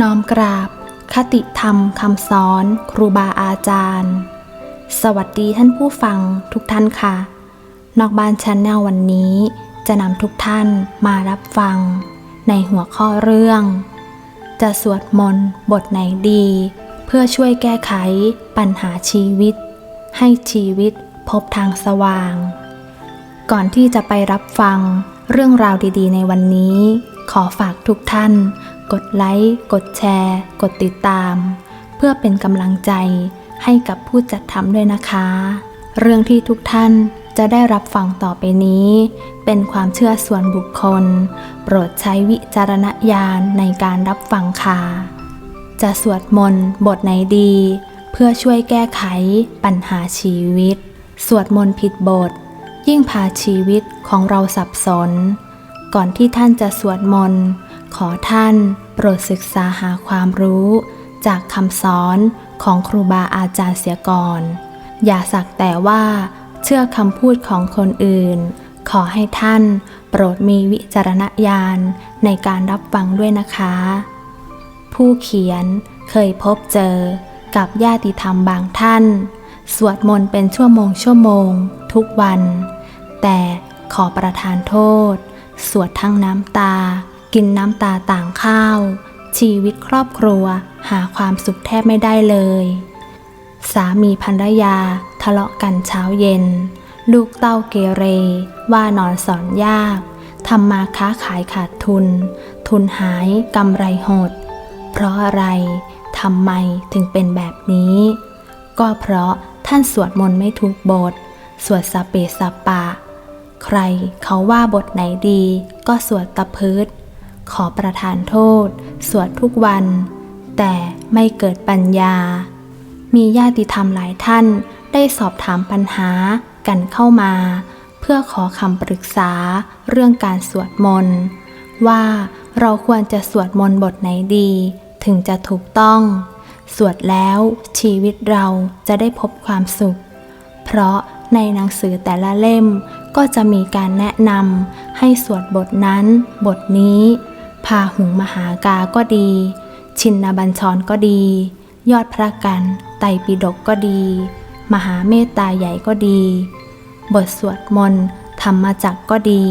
น้อมกราบ คติธรรมคำสอน ครูบาอาจารย์ สวัสดีท่านผู้ฟังทุกท่านค่ะ นอกบ้านชันแนลวันนี้ จะนำทุกท่านมารับฟัง ในหัวข้อเรื่อง จะสวดมนต์บทไหนดี เพื่อช่วยแก้ไขปัญหาชีวิต ให้ชีวิตพบทางสว่าง ก่อนที่จะไปรับฟังเรื่องราวดีๆ ในวันนี้ ขอฝากทุกท่าน กดไลค์ กดแชร์ กดติดตาม เพื่อเป็นกำลังใจให้กับผู้จัดทำด้วยนะคะ เรื่องที่ทุกท่านจะได้รับฟังต่อไปนี้ เป็นความเชื่อส่วนบุคคล โปรดใช้วิจารณญาณในการรับฟังค่ะ จะสวดมนต์บทไหนดี เพื่อช่วยแก้ไขปัญหาชีวิต สวดมนต์ผิดบท ยิ่งพาชีวิตของเราสับสน ก่อนที่ท่านจะสวดมนต์ ขอท่านโปรดศึกษาหาความรู้ จากคำสอนของครูบาอาจารย์เสียก่อน อย่าสักแต่ว่า เชื่อคำพูดของคนอื่น ขอให้ท่าน โปรดมีวิจารณญาณในการรับฟังด้วยนะคะ ผู้เขียนเคยพบเจอกับญาติธรรมบางท่าน สวดมนต์เป็นชั่วโมงชั่วโมง ทุกวัน แต่ขอประทานโทษ สวดทั้งน้ำตา กินน้ำตาต่างข้าว ชีวิตครอบครัวหาความสุขแทบไม่ได้เลย สามีภรรยาทะเลาะกันเช้าเย็น ลูกเต้าเกเร ว่านอนสอนยากทำมาค้าขายขาดทุน ทุนหายกำไรหด เพราะอะไรทำไมถึงเป็นแบบนี้ ก็เพราะท่านสวดมนต์ไม่ทุกบท สวดสเปสปะ ใครเขาว่าบทไหนดีก็สวดตะพืด ขอประทานโทษ สวดทุกวัน แต่ไม่เกิดปัญญา มีญาติธรรมหลายท่านได้สอบถามปัญหากันเข้ามา เพื่อขอคำปรึกษาเรื่องการสวดมนต์ว่าเราควรจะสวดมนต์บทไหนดี ถึงจะถูกต้อง สวดแล้วชีวิตเราจะได้พบความสุข เพราะในหนังสือแต่ละเล่มก็จะมีการแนะนำให้สวดบทนั้น บทนี้ พาหุงมหากาก็ดี ชินนบัญชรก็ดี ยอดพระกัน ไตรปิฎกก็ดี มหาเมตตาใหญ่ก็ดี บทสวดมนต์ธรรมจักก็ดี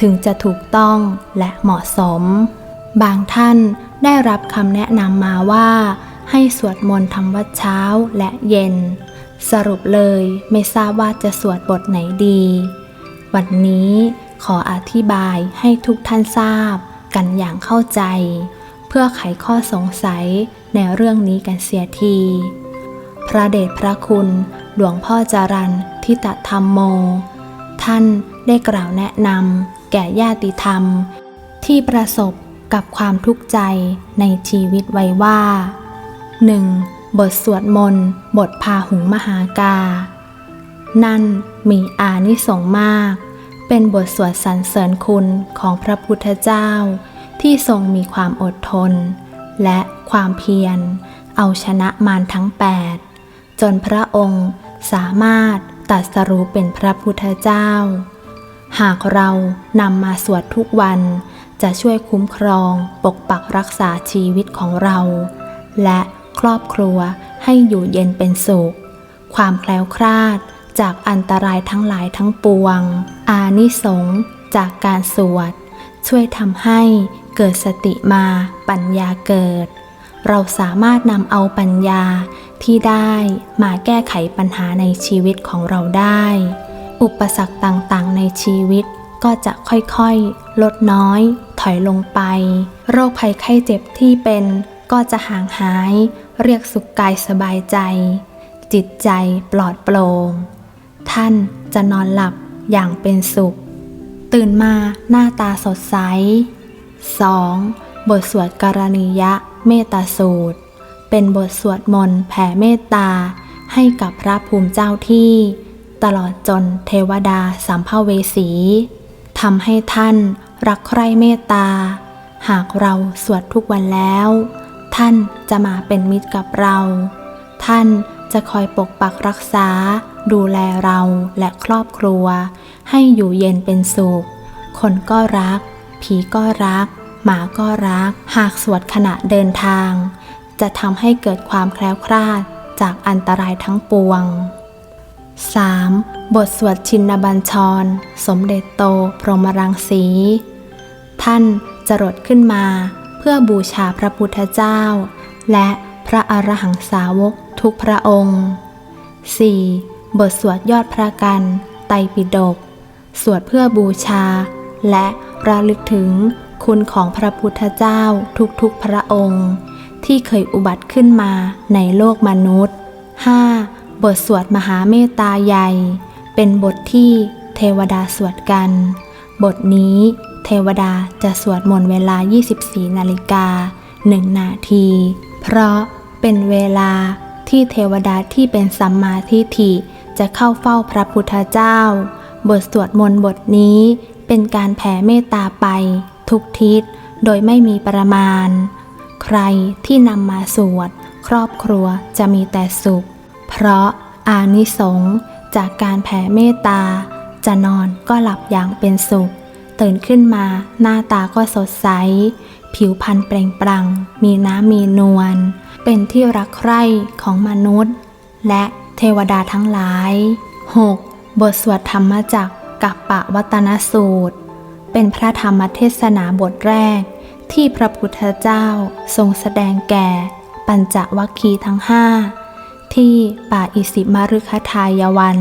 ถึงจะถูกต้องและเหมาะสม บางท่านได้รับคำแนะนำมาว่า ให้สวดมนต์ทำวัดเช้าและเย็น สรุปเลยไม่ทราบว่าจะสวดบทไหนดี วันนี้ขออธิบายให้ทุกท่านทราบ กันอย่างเข้าใจ เพื่อไขข้อสงสัยในเรื่องนี้กันเสียที พระเดชพระคุณหลวงพ่อจารันทิตธรรมโม ท่านได้กล่าวแนะนำแก่ญาติธรรม ที่ประสบกับความทุกข์ใจในชีวิตไว้ว่า 1. บทสวดมนต์บทพาหุงมหากา นั่นมีอานิสงส์มาก เป็นบทสวดสรรเสริญคุณของพระพุทธเจ้า ที่ทรงมีความอดทน และความเพียร เอาชนะมารทั้ง 8 จนพระองค์สามารถตรัสรู้เป็นพระพุทธเจ้า หากเรานำมาสวดทุกวันจะช่วยคุ้มครองปกปักรักษาชีวิตของเรา และครอบครัวให้อยู่เย็นเป็นสุข ความแคล้วคลาด จากอันตรายทั้งหลายทั้งปวง อานิสงส์จากการสวด ช่วยทำให้เกิดสติมาปัญญาเกิด เราสามารถนำเอาปัญญาที่ได้มาแก้ไขปัญหาในชีวิตของเราได้ อุปสรรคต่างๆ ในชีวิตก็จะค่อยๆ ลดน้อย ถอยลงไป โรคภัยไข้เจ็บที่เป็นก็จะห่างหาย เรียกสุขกายสบายใจ จิตใจปลอดโปร่ง ท่านจะนอนหลับอย่างเป็นสุข ตื่นมาหน้าตาสดใส 2. บทสวดกรณียะเมตตาสูตร เป็นบทสวดมนต์แผ่เมตตา ให้กับพระภูมิเจ้าที่ ตลอดจนเทวดาสัมภเวสีทำให้ท่านรักใคร่เมตตา หากเราสวดทุกวันแล้ว ท่านจะมาเป็นมิตรกับเรา ท่านจะคอยปกปักรักษา ดูแลเราและครอบครัว ให้อยู่เย็นเป็นสุข คนก็รัก ผีก็รัก หมาก็รัก หากสวดขณะเดินทาง จะทำให้เกิดความแคล้วคลาดจากอันตรายทั้งปวง 3. บทสวดชินบัญชร สมเด็จโตพรหมรังสี ท่านจรดขึ้นมาเพื่อบูชาพระพุทธเจ้า และพระอรหังสาวกทุกพระองค์ 4. บทสวดยอดพระกัน ไตรปิฎก สวดเพื่อบูชา และระลึกถึงคุณของพระพุทธเจ้าทุกๆพระองค์ ที่เคยอุบัติขึ้นมาในโลกมนุษย์ 5. บทสวดมหาเมตตาใหญ่ เป็นบทที่เทวดาสวดกัน บทนี้เทวดาจะสวดมนต์เวลา 24 นาฬิกา 1 นาที เพราะเป็นเวลาที่เทวดาที่เป็นสัมมาทิฏฐิ จะเข้าเฝ้าพระพุทธเจ้า บทสวดมนต์บทนี้เป็นการแผ่เมตตาไป ทุกทิศโดยไม่มีประมาณ ใครที่นำมาสวด ครอบครัวจะมีแต่สุข เพราะอานิสงส์จากการแผ่เมตตา จะนอนก็หลับอย่างเป็นสุข ตื่นขึ้นมาหน้าตาก็สดใส ผิวพรรณเปล่งปลั่ง มีน้ำมีนวลเป็นที่รักใคร่ของมนุษย์ และ ทวดาทั้งหลาย 6. บทสวดธรรมจักกับปะวัตนสูตร เป็นพระธรรมเทศนาบทแรก ที่พระพุทธเจ้าทรงแสดงแก่ ปัญจวัคคีย์ทั้งห้าที่ป่าอิสิมารุคทายวัน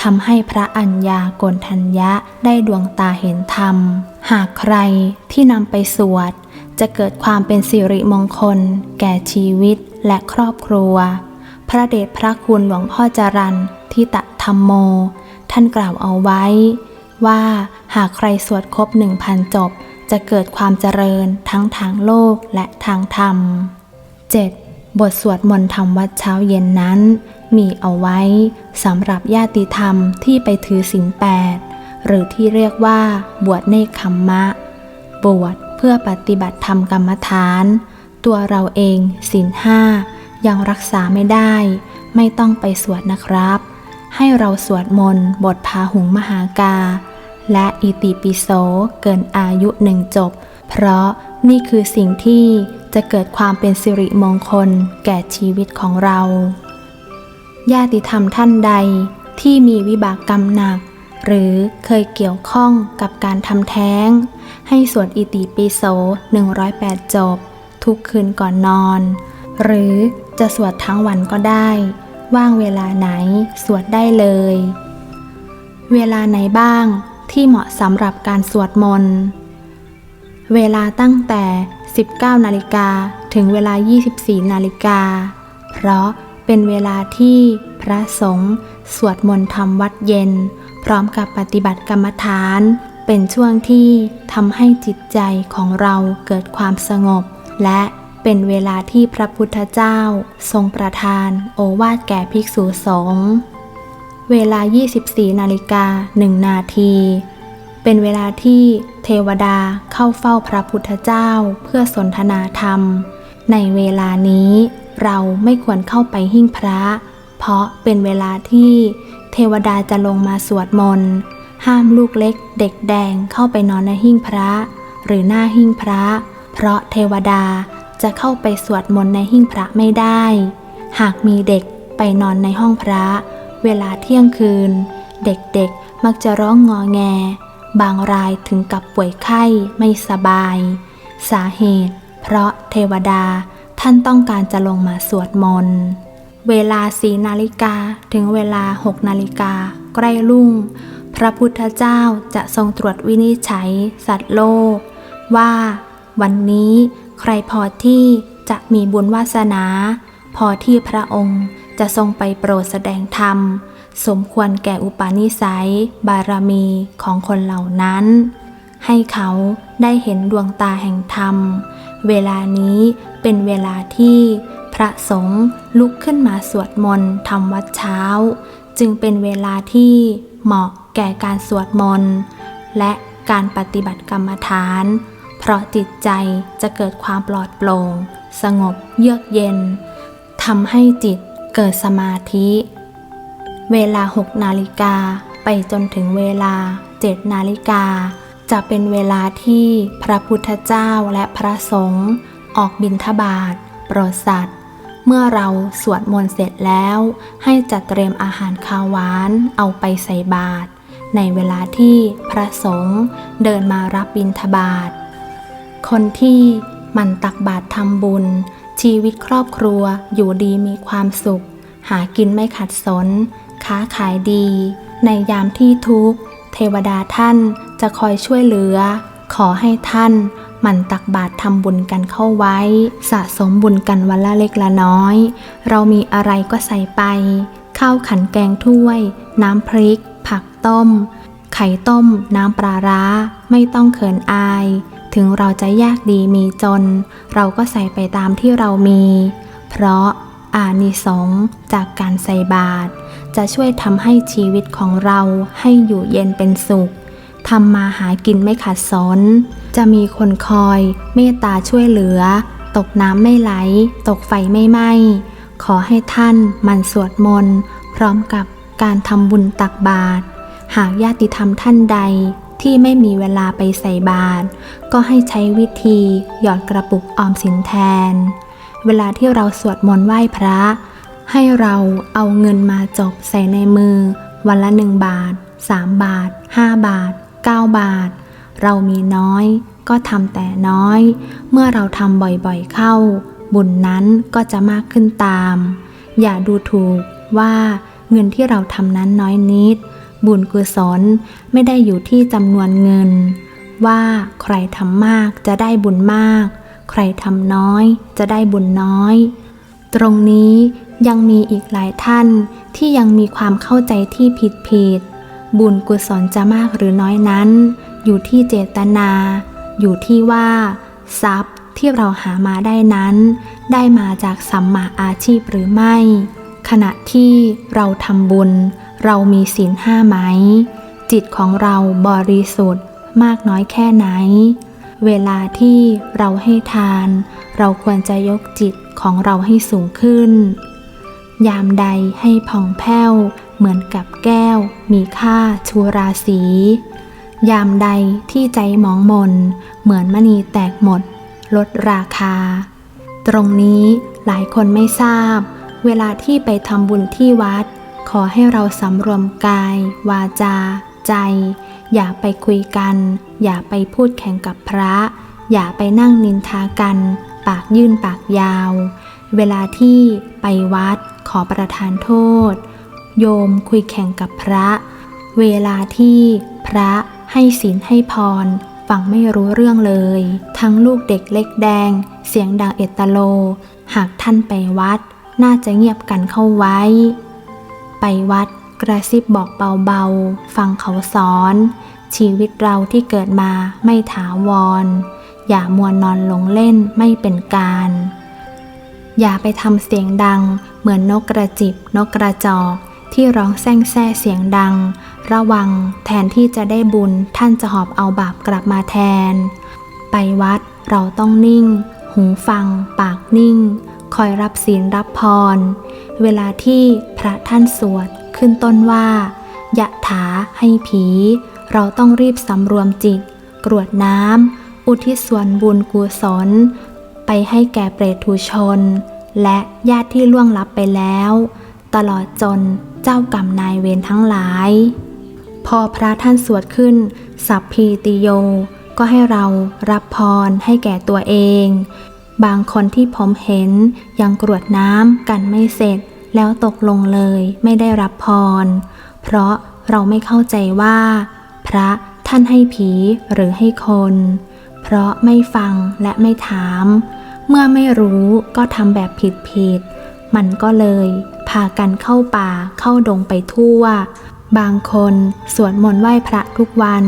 ทำให้พระอัญญาโกณทัญญะได้ดวงตาเห็นธรรม หากใครที่นำไปสวด จะเกิดความเป็นสิริมงคล แก่ชีวิตและครอบครัว พระเดชพระคุณหลวงพ่อจรันทิตะธรรมโม ท่านกล่าวเอาไว้ ว่าหากใครสวดครบหนึ่งพันจบ จะเกิดความเจริญทั้งทางโลกและทางธรรม 7. บทสวดมนต์ธรรมวัดเช้าเย็นนั้น มีเอาไว้สำหรับญาติธรรมที่ไปถือศีลแปดหรือที่เรียกว่าบวชเนคขมมะ บวชเพื่อปฏิบัติธรรมกรรมฐาน ตัวเราเองศีลห้า ยังรักษาไม่ได้ ไม่ต้องไปสวดนะครับ ให้เราสวดมนต์บทพาหุงมหากา และอิติปิโสเกินอายุหนึ่งจบ เพราะนี่คือสิ่งที่จะเกิดความเป็นสิริมงคลแก่ชีวิตของเรา ญาติธรรมท่านใดที่มีวิบากกรรมหนัก หรือเคยเกี่ยวข้องกับการทำแท้ง ให้สวดอิติปิโส108 จบ ทุกคืนก่อนนอน หรือ จะสวดทั้งวันก็ได้ ว่างเวลาไหนสวดได้เลย เวลาไหนบ้างที่เหมาะสำหรับการสวดมนต์ เวลาตั้งแต่ 19 นาฬิกาถึงเวลา 24 นาฬิกา เพราะเป็นเวลาที่พระสงฆ์สวดมนต์ทำวัดเย็น พร้อมกับปฏิบัติกรรมฐาน เป็นช่วงที่ทำให้จิตใจของเราเกิดความสงบและ เป็นเวลาที่พระพุทธเจ้า ทรงประทาน โอวาทแก่ภิกษุสงฆ์เวลา 24 นาฬิกา 1 นาที เป็นเวลาที่เทวดาเข้าเฝ้าพระพุทธเจ้าเพื่อสนทนาธรรม ในเวลานี้เราไม่ควรเข้าไปหิ้งพระ เพราะเป็นเวลาที่เทวดาจะลงมาสวดมนต์ ห้ามลูกเล็กเด็กแดงเข้าไปนอนในหิ้งพระ หรือหน้าหิ้งพระ เพราะเทวดา จะเข้าไปสวดมนต์ในหิ้งพระไม่ได้ หากมีเด็กไปนอนในห้องพระ เวลาเที่ยงคืน เด็กๆมักจะร้องงอแง บางรายถึงกับป่วยไข้ไม่สบาย สาเหตุ เพราะเทวดาท่านต้องการจะลงมาสวดมนต์เวลาสีนาฬิกาถึงเวลาหกนาฬิกาใกล้รุ่ง พระพุทธเจ้าจะทรงตรวจวินิจฉัย สัตว์โลก ว่าวันนี้ ใครพอที่จะมีบุญวาสนา พอที่พระองค์จะทรงไปโปรดแสดงธรรม สมควรแก่อุปาณิสัย บารมีของคนเหล่านั้น ให้เขาได้เห็นดวงตาแห่งธรรม เวลานี้เป็นเวลาที่พระสงฆ์ลุกขึ้นมาสวดมนต์ทำวัดเช้า จึงเป็นเวลาที่เหมาะแก่การสวดมนต์และการปฏิบัติกรรมฐาน เพราะจิตใจจะเกิดความปลอดโปร่ง สงบเยือกเย็นทำให้จิตเกิดสมาธิ เวลา 6 นาฬิกาไปจนถึงเวลา 7 นาฬิกา จะเป็นเวลาที่พระพุทธเจ้าและพระสงฆ์ออกบิณฑบาตโปรดสัตว์ เมื่อเราสวดมนต์เสร็จแล้ว ให้จัดเตรียมอาหารคาวหวานเอาไปใส่บาตรในเวลาที่พระสงฆ์เดินมารับบิณฑบาต คนที่หมันตักบาตรทำบุญ ชีวิตครอบครัวอยู่ดีมีความสุข หากินไม่ขัดสน ค้าขายดี ในยามที่ทุกข์ เทวดาท่านจะคอยช่วยเหลือ ขอให้ท่านหมั่นตักบาตรทำบุญกันเข้าไว้ สะสมบุญกันวันละเล็กละน้อย เรามีอะไรก็ใส่ไป ข้าวขันแกงถ้วย น้ำพริก ผักต้ม ไข่ต้ม น้ำปลาร้า ไม่ต้องเขินอาย ถึงเราจะยากดีมีจน เราก็ใส่ไปตามที่เรามี เพราะอานิสงส์จากการใส่บาตรจะช่วยทำให้ชีวิตของเราให้อยู่เย็นเป็นสุขทำมาหากินไม่ขาดสน จะมีคนคอยเมตตาช่วยเหลือ ตกน้ำไม่ไหล ตกไฟไม่ไหม้ขอให้ท่านหมันสวดมนต์ พร้อมกับการทำบุญตักบาตรหากญาติธรรมท่านใด ที่ไม่มีเวลาไปใส่บาตรก็ให้ใช้วิธีหยอดกระปุกออมสินแทน เวลาที่เราสวดมนต์ไหว้พระ ให้เราเอาเงินมาจบใส่ในมือ วันละหนึ่งบาท 3 บาท 5 บาท 9 บาท เรามีน้อย ก็ทำแต่น้อย เมื่อเราทำบ่อยๆเข้า บุญนั้นก็จะมากขึ้นตาม อย่าดูถูกว่าเงินที่เราทำนั้นน้อยนิด บุญกุศลไม่ได้อยู่ที่จำนวนเงิน ว่าใครทำมากจะได้บุญมาก ใครทำน้อยจะได้บุญน้อย ตรงนี้ยังมีอีกหลายท่านที่ยังมีความเข้าใจที่ผิดผิดๆบุญกุศลจะมากหรือน้อยนั้น อยู่ที่เจตนา อยู่ที่ว่า ทรัพย์ที่เราหามาได้นั้น ได้มาจากสัมมาอาชีพหรือไม่ ขณะที่เราทำบุญ เรามีศีลห้าไหม จิตของเราบริสุทธิ์มากน้อยแค่ไหน เวลาที่เราให้ทาน เราควรจะยกจิตของเราให้สูงขึ้น ยามใดให้ผ่องแผ้ว เหมือนกับแก้ว มีค่าชูราศียามใดที่ใจหมองมน เหมือนมณีแตกหมด ลดราคา ตรงนี้หลายคนไม่ทราบ เวลาที่ไปทำบุญที่วัด ขอให้เราสำรวมกาย วาจา ใจ อย่าไปคุยกัน อย่าไปพูดแข่งกับพระ อย่าไปนั่งนินทากัน ปากยื่นปากยาว เวลาที่ไปวัดขอประทานโทษ โยมคุยแข่งกับพระ เวลาที่พระให้ศีลให้พรฟังไม่รู้เรื่องเลย ทั้งลูกเด็กเล็กแดง เสียงดังเอตโล หากท่านไปวัด น่าจะเงียบกันเข้าไว้ ไปวัดกระซิบบอกเบาๆ ฟังเขาสอน ชีวิตเราที่เกิดมาไม่ถาวร อย่ามัวนอนหลงเล่นไม่เป็นการ อย่าไปทำเสียงดัง เหมือนนกกระจิบนกกระจอก ที่ร้องแซงแซ่เสียงดัง ระวังแทนที่จะได้บุญท่านจะหอบเอาบาปกลับมาแทน ไปวัดเราต้องนิ่ง หูฟัง ปากนิ่ง คอยรับศีลรับพร เวลาที่พระท่านสวดขึ้นต้นว่ายะถาให้ผี เราต้องรีบสำรวมจิต กรวดน้ำอุทิศส่วนบุญกุศล ไปให้แก่เปรตทูชน และญาติที่ล่วงลับไปแล้ว ตลอดจนเจ้ากรรมนายเวรทั้งหลาย พอพระท่านสวดขึ้น สัพพีติโย ก็ให้เรารับพรให้แก่ตัวเอง บางคนที่ผมเห็นยังกรวดน้ำกันไม่เสร็จ แล้วตกลงเลยไม่ได้รับพร เพราะเราไม่เข้าใจว่า พระท่านให้ผีหรือให้คน เพราะไม่ฟังและไม่ถาม เมื่อไม่รู้ก็ทำแบบผิดๆมันก็เลยพากันเข้าป่าเข้าดงไปทั่ว บางคนสวดมนต์ไหว้พระทุกวัน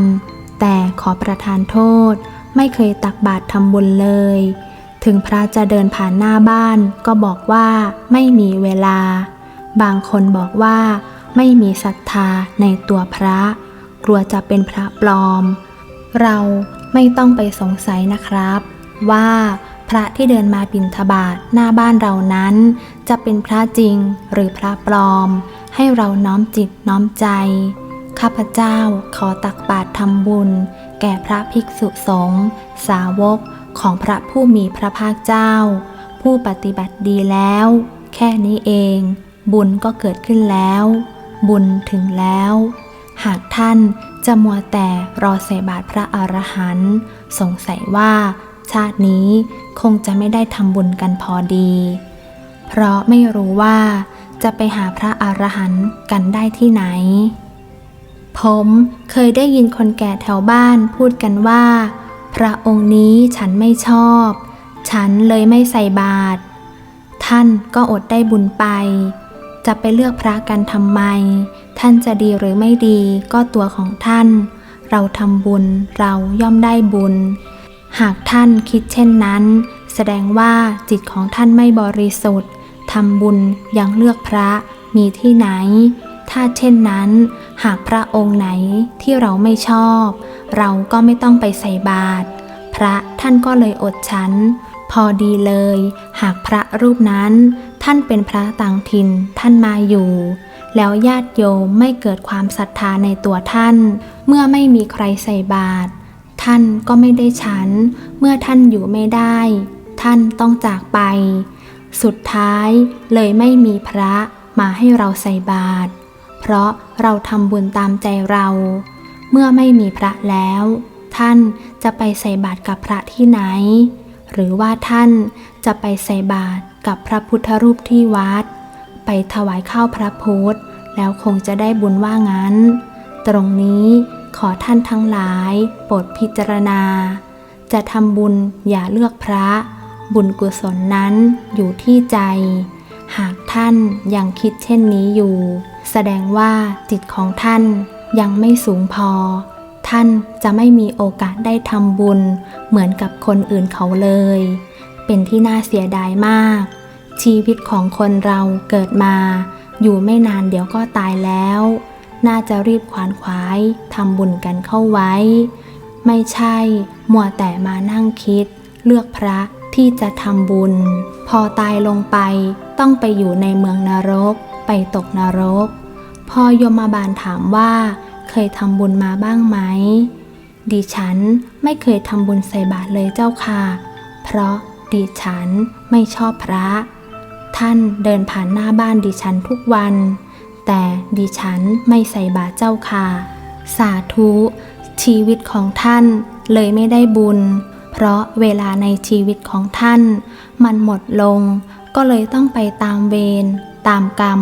แต่ขอประทานโทษ ไม่เคยตักบาตรทำบุญเลย ถึงพระจะเดินผ่านหน้าบ้านก็บอกว่าไม่มีเวลา บางคนบอกว่าไม่มีศรัทธาในตัวพระ กลัวจะเป็นพระปลอม เราไม่ต้องไปสงสัยนะครับ ว่าพระที่เดินมาบิณฑบาตหน้าบ้านเรานั้น จะเป็นพระจริงหรือพระปลอม ให้เราน้อมจิตน้อมใจ ข้าพเจ้าขอตักบาตรทำบุญ แก่พระภิกษุสงฆ์สาวก ของพระผู้มีพระภาคเจ้า ผู้ปฏิบัติดีแล้ว แค่นี้เอง บุญก็เกิดขึ้นแล้ว บุญถึงแล้ว หากท่านจะมัวแต่รอใส่บาตรพระอรหันต์สงสัยว่าชาตินี้คงจะไม่ได้ทำบุญกันพอดี เพราะไม่รู้ว่าจะไปหาพระอรหันต์กันได้ที่ไหน ผมเคยได้ยินคนแก่แถวบ้านพูดกันว่า ระองค์นี้ฉันไม่ชอบ ฉันเลยไม่ใส่บาตร ท่านก็อดได้บุญไป จะไปเลือกพระกันทำไม ท่านจะดีหรือไม่ดีก็ตัวของท่าน เราทำบุญเราย่อมได้บุญ หากท่านคิดเช่นนั้น แสดงว่าจิตของท่านไม่บริสุทธิ์ทำบุญยังเลือกพระมีที่ไหน ถ้าเช่นนั้น หากพระองค์ไหนที่เราไม่ชอบ เราก็ไม่ต้องไปใส่บาตรพระท่านก็เลยอดฉัน พอดีเลย หากพระรูปนั้น ท่านเป็นพระต่างถิ่นท่านมาอยู่ แล้วญาติโยมไม่เกิดความศรัทธาในตัวท่าน เมื่อไม่มีใครใส่บาตรท่านก็ไม่ได้ฉัน เมื่อท่านอยู่ไม่ได้ ท่านต้องจากไป สุดท้ายเลยไม่มีพระมาให้เราใส่บาตรเพราะเราทำบุญตามใจเรา เมื่อไม่มีพระแล้ว ท่านจะไปใส่บาตรกับพระที่ไหน หรือว่าท่านจะไปใส่บาตรกับพระพุทธรูปที่วัด ไปถวายข้าวพระพุทธแล้วคงจะได้บุญว่างั้น ตรงนี้ขอท่านทั้งหลายโปรดพิจารณา จะทำบุญอย่าเลือกพระ บุญกุศลนั้นอยู่ที่ใจ หากท่านยังคิดเช่นนี้อยู่ แสดงว่าจิตของท่าน ยังไม่สูงพอ ท่านจะไม่มีโอกาสได้ทำบุญเหมือนกับคนอื่นเขาเลย เป็นที่น่าเสียดายมาก ชีวิตของคนเราเกิดมา อยู่ไม่นานเดี๋ยวก็ตายแล้ว น่าจะรีบขวานขวายทำบุญกันเข้าไว้ ไม่ใช่ มัวแต่มานั่งคิด เลือกพระที่จะทำบุญ พอตายลงไปต้องไปอยู่ในเมืองนรก ไปตกนรก พอยมบาลถามว่า เคยทำบุญมาบ้างไหม ดิฉันไม่เคยทำบุญใส่บาตรเลยเจ้าค่ะ เพราะดิฉันไม่ชอบพระ ท่านเดินผ่านหน้าบ้านดิฉันทุกวัน แต่ดิฉันไม่ใส่บาตรเจ้าค่ะ สาธุ ชีวิตของท่านเลยไม่ได้บุญ เพราะเวลาในชีวิตของท่าน มันหมดลง ก็เลยต้องไปตามเวรตามกรรม